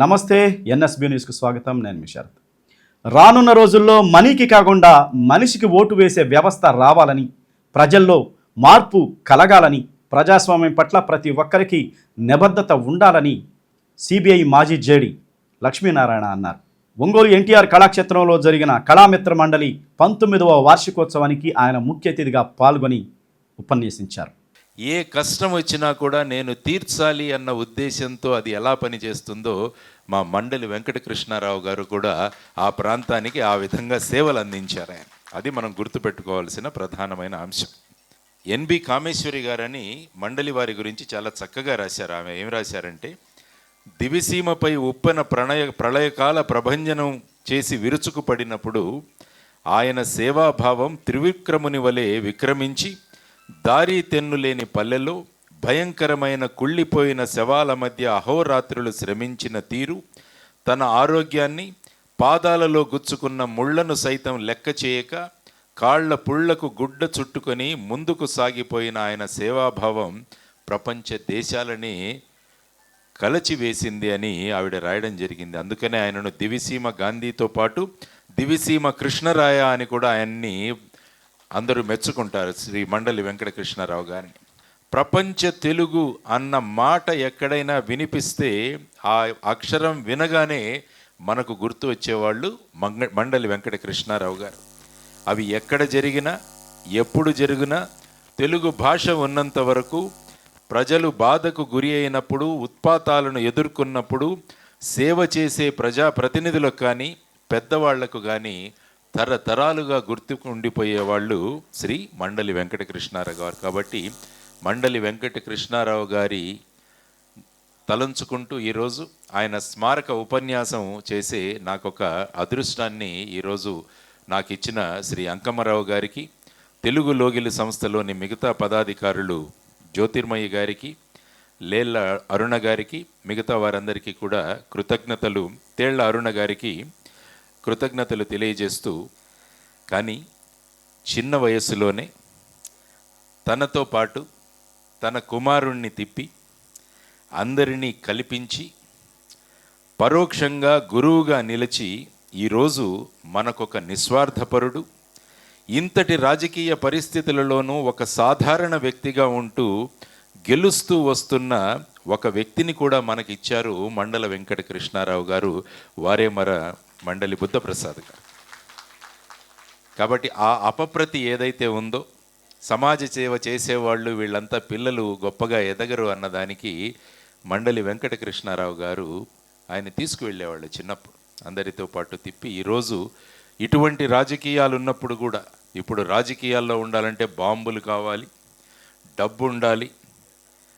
నమస్తే ఎన్ఎస్బి న్యూస్కి స్వాగతం. నేను మీ రానున్న రోజుల్లో మనీకి కాకుండా మనిషికి ఓటు వేసే వ్యవస్థ రావాలని ప్రజల్లో మార్పు కలగాలని ప్రజాస్వామ్యం పట్ల ప్రతి ఒక్కరికి నిబద్ధత ఉండాలని సిబిఐ మాజీ జేడి లక్ష్మీనారాయణ అన్నారు. ఒంగోలు ఎన్టీఆర్ కళాక్షేత్రంలో జరిగిన కళామిత్ర మండలి పంతొమ్మిదవ వార్షికోత్సవానికి ఆయన ముఖ్య అతిథిగా పాల్గొని ఉపన్యసించారు. ఏ కష్టం వచ్చినా కూడా నేను తీర్చాలి అన్న ఉద్దేశంతో అది ఎలా పనిచేస్తుందో మా మండలి వెంకటకృష్ణారావు గారు కూడా ఆ ప్రాంతానికి ఆ విధంగా సేవలు అందించారు ఆయన. అది మనం గుర్తుపెట్టుకోవాల్సిన ప్రధానమైన అంశం. ఎన్బి కామేశ్వరి గారని మండలి వారి గురించి చాలా చక్కగా రాశారు. ఆమె ఏం రాశారంటే దివిసీమపై ఉప్పెన ప్రణయ ప్రళయకాల ప్రభంజనం చేసి విరుచుకుపడినప్పుడు ఆయన సేవాభావం త్రివిక్రముని వలె విక్రమించి దారి తెన్నులేని పల్లెలో భయంకరమైన కుళ్ళిపోయిన శవాల మధ్య అహోరాత్రులు శ్రమించిన తీరు తన ఆరోగ్యాన్ని పాదాలలో గుచ్చుకున్న ముళ్ళను సైతం లెక్క చేయక కాళ్ళ పుళ్ళకు గుడ్డ చుట్టుకొని ముందుకు సాగిపోయిన ఆయన సేవాభావం ప్రపంచ దేశాలని కలచివేసింది అని ఆవిడ రాయడం జరిగింది. అందుకనే ఆయనను దివిసీమ గాంధీతో పాటు దివిసీమ కృష్ణరాయ అని కూడా ఆయన్ని అందరూ మెచ్చుకుంటారు శ్రీ మండలి వెంకటకృష్ణారావు గారిని. ప్రపంచ తెలుగు అన్న మాట ఎక్కడైనా వినిపిస్తే ఆ అక్షరం వినగానే మనకు గుర్తు వచ్చేవాళ్ళు మంగ మండలి వెంకటకృష్ణారావు గారు. అవి ఎక్కడ జరిగినా ఎప్పుడు జరిగినా తెలుగు భాష ఉన్నంత వరకు ప్రజలు బాధకు గురి అయినప్పుడు ఉత్పాతాలను ఎదుర్కొన్నప్పుడు సేవ చేసే ప్రజా ప్రతినిధులకు కానీ పెద్దవాళ్ళకు కానీ తరతరాలుగా గుర్తుకుండిపోయే వాళ్ళు శ్రీ మండలి వెంకటకృష్ణారావు గారు. కాబట్టి మండలి వెంకటకృష్ణారావు గారి తలంచుకుంటూ ఈరోజు ఆయన స్మారక ఉపన్యాసం చేసే నాకొక అదృష్టాన్ని ఈరోజు నాకు ఇచ్చిన శ్రీ అంకమ్మరావు గారికి తెలుగు లోగిలి సంస్థలోని మిగతా పదాధికారులు జ్యోతిర్మయి గారికి లేళ్ళ అరుణ గారికి మిగతా వారందరికీ కూడా కృతజ్ఞతలు. తేళ్ళ అరుణ గారికి కృతజ్ఞతలు తెలియజేస్తూ కానీ చిన్న వయస్సులోనే తనతో పాటు తన కుమారుణ్ణి తిప్పి అందరినీ కల్పించి పరోక్షంగా గురువుగా నిలిచి ఈరోజు మనకొక నిస్వార్థపరుడు ఇంతటి రాజకీయ పరిస్థితులలోనూ ఒక సాధారణ వ్యక్తిగా ఉంటూ గెలుస్తూ వస్తున్న ఒక వ్యక్తిని కూడా మనకిచ్చారు మండల వెంకట కృష్ణారావు గారు. వారే మర మండలి బుద్ధప్రసాద్ గారు కాబట్టి ఆ అపప్రతి ఏదైతే ఉందో సమాజ సేవ చేసేవాళ్ళు వీళ్ళంతా పిల్లలు గొప్పగా ఎదగరు అన్నదానికి మండలి వెంకటకృష్ణారావు గారు ఆయన తీసుకువెళ్ళేవాళ్ళు చిన్నప్పుడు. అందరితో పాటు తిప్పి ఈరోజు ఇటువంటి రాజకీయాలు ఉన్నప్పుడు కూడా ఇప్పుడు రాజకీయాల్లో ఉండాలంటే బాంబులు కావాలి డబ్బు ఉండాలి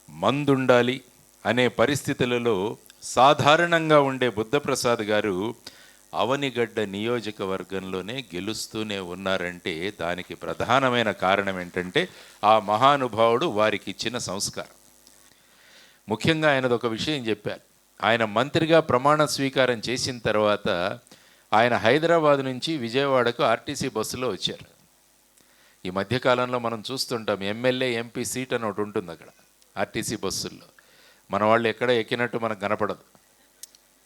మందు ఉండాలి అనే పరిస్థితులలో సాధారణంగా ఉండే బుద్ధప్రసాద్ గారు అవనిగడ్డ నియోజకవర్గంలోనే గెలుస్తూనే ఉన్నారంటే దానికి ప్రధానమైన కారణం ఏంటంటే ఆ మహానుభావుడు వారికి ఇచ్చిన సంస్కారం. ముఖ్యంగా ఆయనది ఒక విషయం చెప్పారు. ఆయన మంత్రిగా ప్రమాణ స్వీకారం చేసిన తర్వాత ఆయన హైదరాబాద్ నుంచి విజయవాడకు ఆర్టీసీ బస్సులో వచ్చారు. ఈ మధ్యకాలంలో మనం చూస్తుంటాం ఎమ్మెల్యే ఎంపీ సీట్ అని ఒకటి ఉంటుంది అక్కడ ఆర్టీసీ బస్సుల్లో. మన వాళ్ళు ఎక్కడ ఎక్కినట్టు మనకు కనపడదు.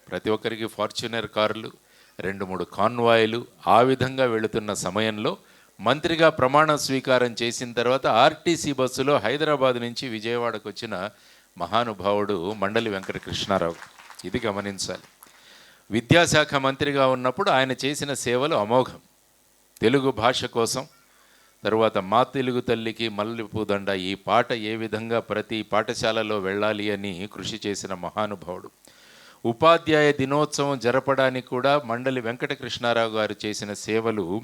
ప్రతి ఒక్కరికి ఫార్చునర్ కార్లు రెండు మూడు కాన్వాయిలు ఆ విధంగా వెళుతున్న సమయంలో మంత్రిగా ప్రమాణ స్వీకారం చేసిన తర్వాత ఆర్టీసీ బస్సులో హైదరాబాద్ నుంచి విజయవాడకు వచ్చిన మహానుభావుడు మండలి వెంకట కృష్ణారావు ఇది గమనించాలి. విద్యాశాఖ మంత్రిగా ఉన్నప్పుడు ఆయన చేసిన సేవలు అమోఘం. తెలుగు భాష కోసం తరువాత మా తెలుగు తల్లికి మల్లెపూదండ ఈ పాట ఏ విధంగా ప్రతి పాఠశాలలో వెళ్ళాలి అని కృషి చేసిన మహానుభావుడు. ఉపాధ్యాయ దినోత్సవం జరపడానికి కూడా మండలి వెంకటకృష్ణారావు గారు చేసిన సేవలు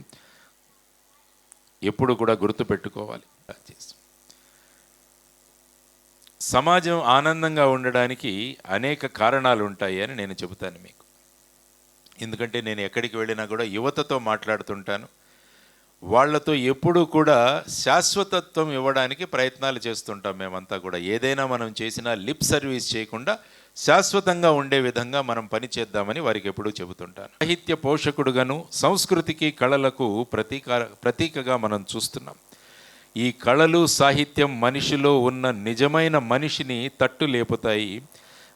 ఎప్పుడు కూడా గుర్తుపెట్టుకోవాలి. సమాజం ఆనందంగా ఉండడానికి అనేక కారణాలు ఉంటాయి అని నేను చెబుతాను మీకు. ఎందుకంటే నేను ఎక్కడికి వెళ్ళినా కూడా యువతతో మాట్లాడుతుంటాను. వాళ్ళతో ఎప్పుడూ కూడా శాశ్వతత్వం ఇవ్వడానికి ప్రయత్నాలు చేస్తుంటాం మేమంతా కూడా. ఏదైనా మనం చేసినా లిప్ సర్వీస్ చేయకుండా శాశ్వతంగా ఉండే విధంగా మనం పని చేద్దామని వారికి ఎప్పుడూ చెబుతుంటాను. సాహిత్య పోషకుడుగాను సంస్కృతికి కళలకు ప్రతీక ప్రతీకగా మనం చూస్తున్నాం. ఈ కళలు సాహిత్యం మనిషిలో ఉన్న నిజమైన మనిషిని తట్టు లేపుతాయి.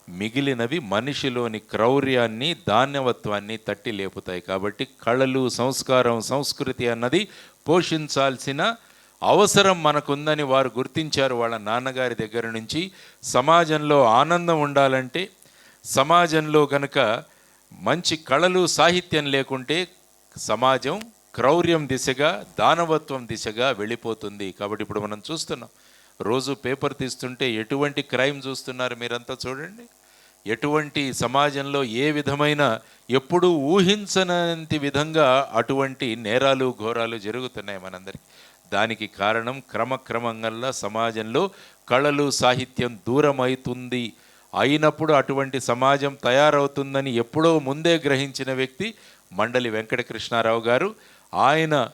మిగిలినవి మనిషిలోని క్రౌర్యాన్ని ధాన్యవత్వాన్ని తట్టి లేపుతాయి. కాబట్టి కళలు సంస్కారం సంస్కృతి అన్నది పోషించాల్సిన అవసరం మనకుందని వారు గుర్తించారు వాళ్ళ నాన్నగారి దగ్గర నుంచి. సమాజంలో ఆనందం ఉండాలంటే సమాజంలో కనుక మంచి కళలు సాహిత్యం లేకుంటే సమాజం క్రౌర్యం దిశగా దానవత్వం దిశగా వెళ్ళిపోతుంది. కాబట్టి ఇప్పుడు మనం చూస్తున్నాం. రోజు పేపర్ తీస్తుంటే ఎటువంటి క్రైమ్ చూస్తున్నారు మీరంతా చూడండి. ఎటువంటి సమాజంలో ఏ విధమైన ఎప్పుడూ ఊహించనంతి విధంగా అటువంటి నేరాలు ఘోరాలు జరుగుతున్నాయి మనందరికీ. దానికి కారణం క్రమక్రమంగా సమాజంలో కళలు సాహిత్యం దూరమవుతుంది అయినప్పుడు అటువంటి సమాజం తయారవుతుందని ఎప్పుడో ముందే గ్రహించిన వ్యక్తి మండలి వెంకటకృష్ణారావు గారు. ఆయన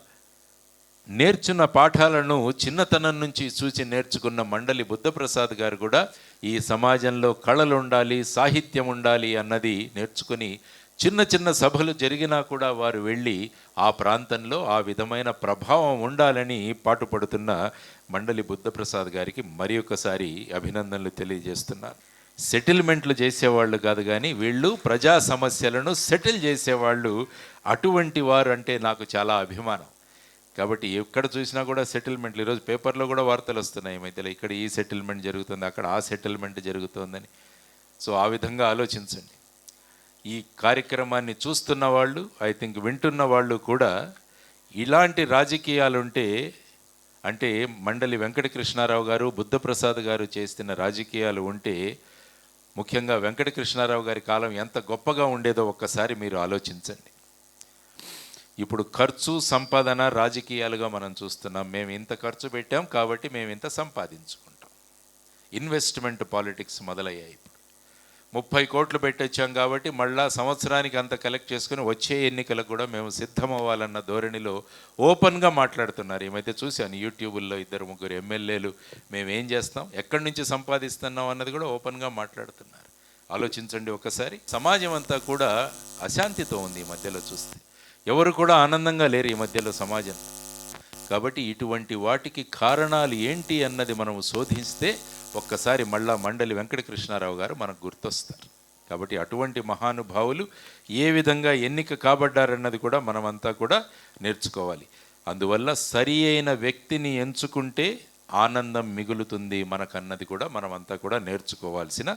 నేర్చున్న పాఠాలను చిన్నతనం నుంచి చూసి నేర్చుకున్న మండలి బుద్ధప్రసాద్ గారు కూడా ఈ సమాజంలో కళలు ఉండాలి సాహిత్యం ఉండాలి అన్నది నేర్చుకుని చిన్న చిన్న సభలు జరిగినా కూడా వారు వెళ్ళి ఆ ప్రాంతంలో ఆ విధమైన ప్రభావం ఉండాలని పాటుపడుతున్న మండలి బుద్ధప్రసాద్ గారికి మరి ఒకసారి అభినందనలు తెలియజేస్తున్నారు. సెటిల్మెంట్లు చేసేవాళ్ళు కాదు కానీ వీళ్ళు ప్రజా సమస్యలను సెటిల్ చేసేవాళ్ళు అటువంటి వారు అంటే నాకు చాలా అభిమానం. కాబట్టి ఎక్కడ చూసినా కూడా సెటిల్మెంట్లు ఈరోజు పేపర్లో కూడా వార్తలు వస్తున్నాయి ఈ మధ్యలో. ఇక్కడ ఈ సెటిల్మెంట్ జరుగుతుంది అక్కడ ఆ సెటిల్మెంట్ జరుగుతుందని. సో ఆ విధంగా ఆలోచించండి. ఈ కార్యక్రమాన్ని చూస్తున్న వాళ్ళు ఐ థింక్ వింటున్న వాళ్ళు కూడా ఇలాంటి రాజకీయాలు ఉంటే అంటే మండలి వెంకటకృష్ణారావు గారు బుద్ధప్రసాద్ గారు చేస్తున్న రాజకీయాలు ఉంటే ముఖ్యంగా వెంకటకృష్ణారావు గారి కాలం ఎంత గొప్పగా ఉండేదో ఒక్కసారి మీరు ఆలోచించండి. ఇప్పుడు ఖర్చు సంపాదన రాజకీయాలుగా మనం చూస్తున్నాం. మేము ఇంత ఖర్చు పెట్టాం కాబట్టి మేము ఇంత సంపాదించుకుంటాం. ఇన్వెస్ట్మెంట్ పాలిటిక్స్ మొదలయ్యాయి ఇప్పుడు. ముప్పై కోట్లు పెట్టొచ్చాం కాబట్టి మళ్ళా సంవత్సరానికి అంత కలెక్ట్ చేసుకుని వచ్చే ఎన్నికలకు కూడా మేము సిద్ధం అవ్వాలన్న ధోరణిలో ఓపెన్గా మాట్లాడుతున్నారు. ఏమైతే చూశాను యూట్యూబుల్లో ఇద్దరు ముగ్గురు ఎమ్మెల్యేలు. మేము ఏం చేస్తాం? ఎక్కడి నుంచి సంపాదిస్తున్నాం అన్నది కూడా ఓపెన్గా మాట్లాడుతున్నారు. ఆలోచించండి ఒకసారి. సమాజం అంతా కూడా అశాంతితో ఉంది ఈ మధ్యలో చూస్తే. ఎవరు కూడా ఆనందంగా లేరు ఈ మధ్యలో సమాజం. కాబట్టి ఇటువంటి వాటికి కారణాలు ఏంటి అన్నది మనం శోధిస్తే ఒక్కసారి మళ్ళా మండలి వెంకటకృష్ణారావు గారు మనకు గుర్తొస్తారు. కాబట్టి అటువంటి మహానుభావులు ఏ విధంగా ఎన్నిక కాబడ్డారన్నది కూడా మనమంతా కూడా నేర్చుకోవాలి. అందువల్ల సరి అయిన వ్యక్తిని ఎంచుకుంటే ఆనందం మిగులుతుంది మనకన్నది కూడా మనమంతా కూడా నేర్చుకోవాల్సిన.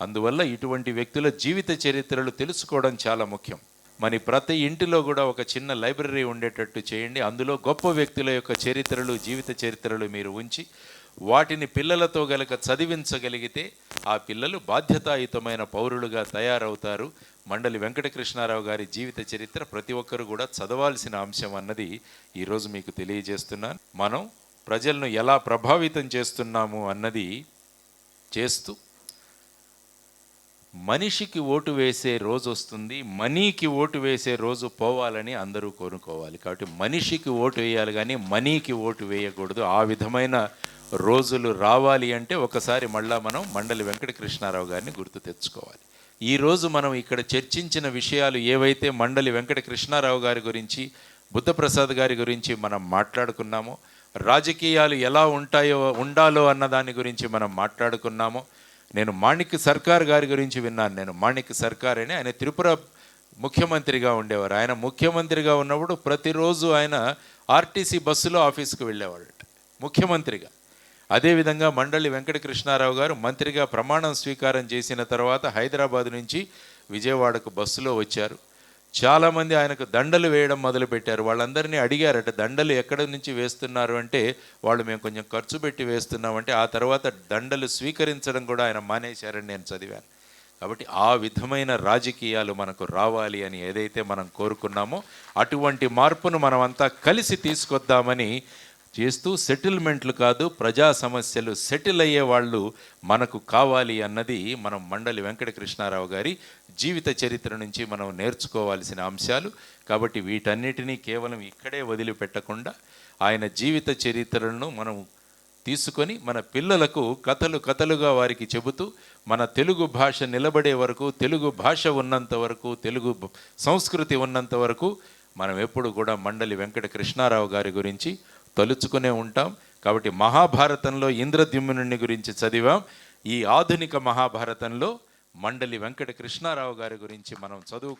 అందువల్ల ఇటువంటి వ్యక్తుల జీవిత చరిత్రలు తెలుసుకోవడం చాలా ముఖ్యం. మరి ప్రతి ఇంటిలో కూడా ఒక చిన్న లైబ్రరీ ఉండేటట్టు చేయండి. అందులో గొప్ప వ్యక్తుల యొక్క చరిత్రలు జీవిత చరిత్రలు మీరు ఉంచి వాటిని పిల్లలతో గలక చదివించగలిగితే ఆ పిల్లలు బాధ్యతాయుతమైన పౌరులుగా తయారవుతారు. మండలి వెంకటకృష్ణారావు గారి జీవిత చరిత్ర ప్రతి ఒక్కరు కూడా చదవాల్సిన అంశం అన్నది ఈరోజు మీకు తెలియజేస్తున్నాను. మనం ప్రజలను ఎలా ప్రభావితం చేస్తున్నాము అన్నది చేస్తూ మనిషికి ఓటు వేసే రోజు వస్తుంది మనీకి ఓటు వేసే రోజు పోవాలని అందరూ కోరుకోవాలి. కాబట్టి మనిషికి ఓటు వేయాలి కానీ మనీకి ఓటు వేయకూడదు. ఆ విధమైన రోజులు రావాలి అంటే ఒకసారి మళ్ళా మనం మండలి వెంకటకృష్ణారావు గారిని గుర్తు తెచ్చుకోవాలి. ఈ రోజు మనం ఇక్కడ చర్చించిన విషయాలు ఏవైతే మండలి వెంకటకృష్ణారావు గారి గురించి బుద్ధప్రసాద్ గారి గురించి మనం మాట్లాడుకున్నామో రాజకీయాలు ఎలా ఉంటాయో ఉండాలో అన్న దాని గురించి మనం మాట్లాడుకున్నామో నేను మాణిక్ సర్కార్ గారి గురించి విన్నాను. నేను మాణిక్ సర్కార్ అని ఆయన త్రిపుర ముఖ్యమంత్రిగా ఉండేవారు. ఆయన ముఖ్యమంత్రిగా ఉన్నప్పుడు ప్రతిరోజు ఆయన ఆర్టీసీ బస్సులో ఆఫీస్కి వెళ్ళేవాళ్ళు ముఖ్యమంత్రిగా. అదేవిధంగా మండలి వెంకటకృష్ణారావు గారు మంత్రిగా ప్రమాణం స్వీకారం చేసిన తర్వాత హైదరాబాద్ నుంచి విజయవాడకు బస్సులో వచ్చారు. చాలామంది ఆయనకు దండలు వేయడం మొదలుపెట్టారు. వాళ్ళందరినీ అడిగారట దండలు ఎక్కడి నుంచి వేస్తున్నారు? అంటే వాళ్ళు మేము కొంచెం ఖర్చు పెట్టి వేస్తున్నామంటే ఆ తర్వాత దండలు స్వీకరించడం కూడా ఆయన మానేశారని నేను చదివాను. కాబట్టి ఆ విధమైన రాజకీయాలు మనకు రావాలి అని ఏదైతే మనం కోరుకున్నామో అటువంటి మార్పును మనమంతా కలిసి తీసుకొద్దామని చేస్తూ సెటిల్మెంట్లు కాదు ప్రజా సమస్యలు సెటిల్ అయ్యే వాళ్ళు మనకు కావాలి అన్నది మనం మండలి వెంకటకృష్ణారావు గారి జీవిత చరిత్ర నుంచి మనం నేర్చుకోవాల్సిన అంశాలు. కాబట్టి వీటన్నిటినీ కేవలం ఇక్కడే వదిలిపెట్టకుండా ఆయన జీవిత చరిత్రలను మనం తీసుకొని మన పిల్లలకు కథలు కథలుగా వారికి చెబుతూ మన తెలుగు భాష నిలబడే వరకు తెలుగు భాష ఉన్నంత వరకు తెలుగు సంస్కృతి ఉన్నంత వరకు మనం ఎప్పుడు కూడా మండలి వెంకట కృష్ణారావు గారి గురించి తలుచుకునే ఉంటాం. కాబట్టి మహాభారతంలో ఇంద్రద్యుమ్నుని గురించి చదివాం. ఈ ఆధునిక మహాభారతంలో మండలి వెంకట కృష్ణారావు గారి గురించి మనం చదువు